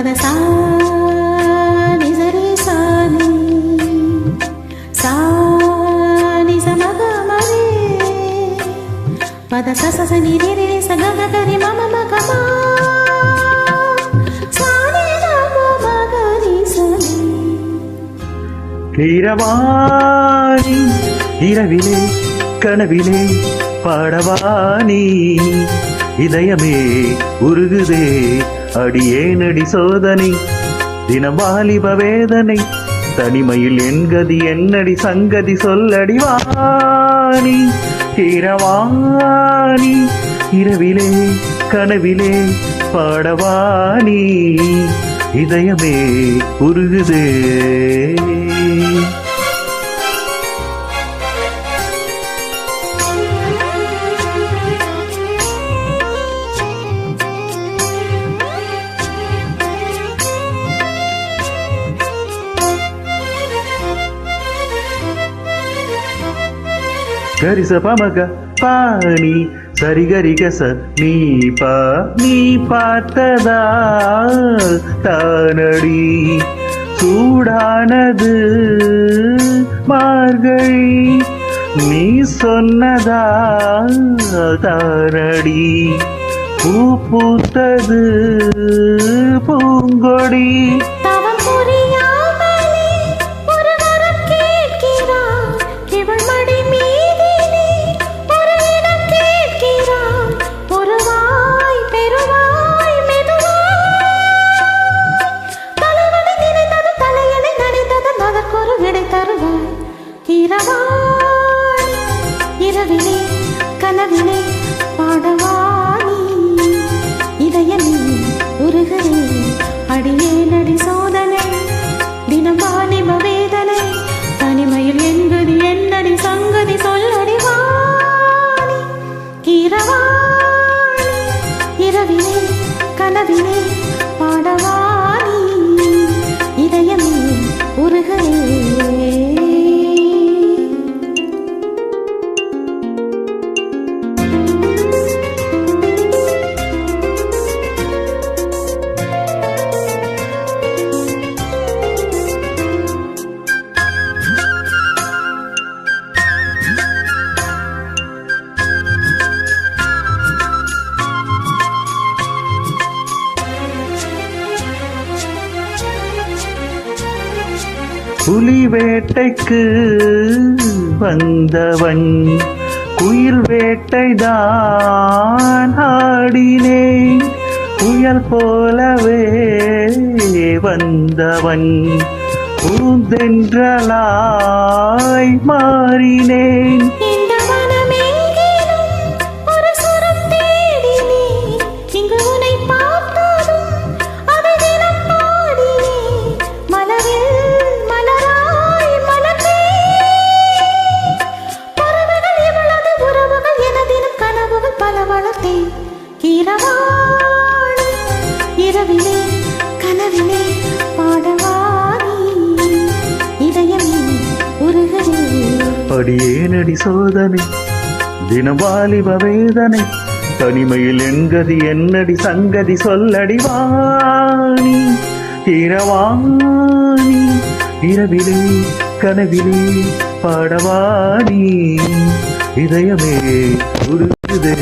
పద సా నిజరే సాని సా నిజ మగ మరే పద స స స ని రే రే రే స గ గ గ రి మ మ మ గ మ సా ని ద మ మ గ రి స ని இரவாணி இரவிலே கனவிலே பாடவாணி இதயமே உருகுதே அடியேனடி சோதனை தின வாலிப வேதனை தனிமையில் என்கதி என்னடி சங்கதி சொல்லடி வாணி இரவாணி இரவிலே கனவிலே பாடவாணி இதயமே உருகுதே. గరిస పమగ పాని సరిగరి గస நீ பா நீ பார்த்ததா தானடி சூடானது மார்கழி நீ சொன்னதா தானடி பூ பூத்தது பூங்கொடி இரவிலே கனவிலே பாடவாணி புலி வேட்டைக்கு வந்தவன் குயில் வேட்டைதான் ஆடினேன். புயல் போலவே வந்தவன் பூந்தென்றலாய் மாறினேன். இரவாணி, இரவிலே கனவிலே பாடவாணி இதயமே உருகுதே அடியேனடி சோதனை தினவாலிப வேதனை தனிமையில் எங்கதி என்னடி சங்கதி சொல்லடி வாணி? இரவாணி இரவிலே கனவிலே பாடவாணி இதயமே உருகுதே.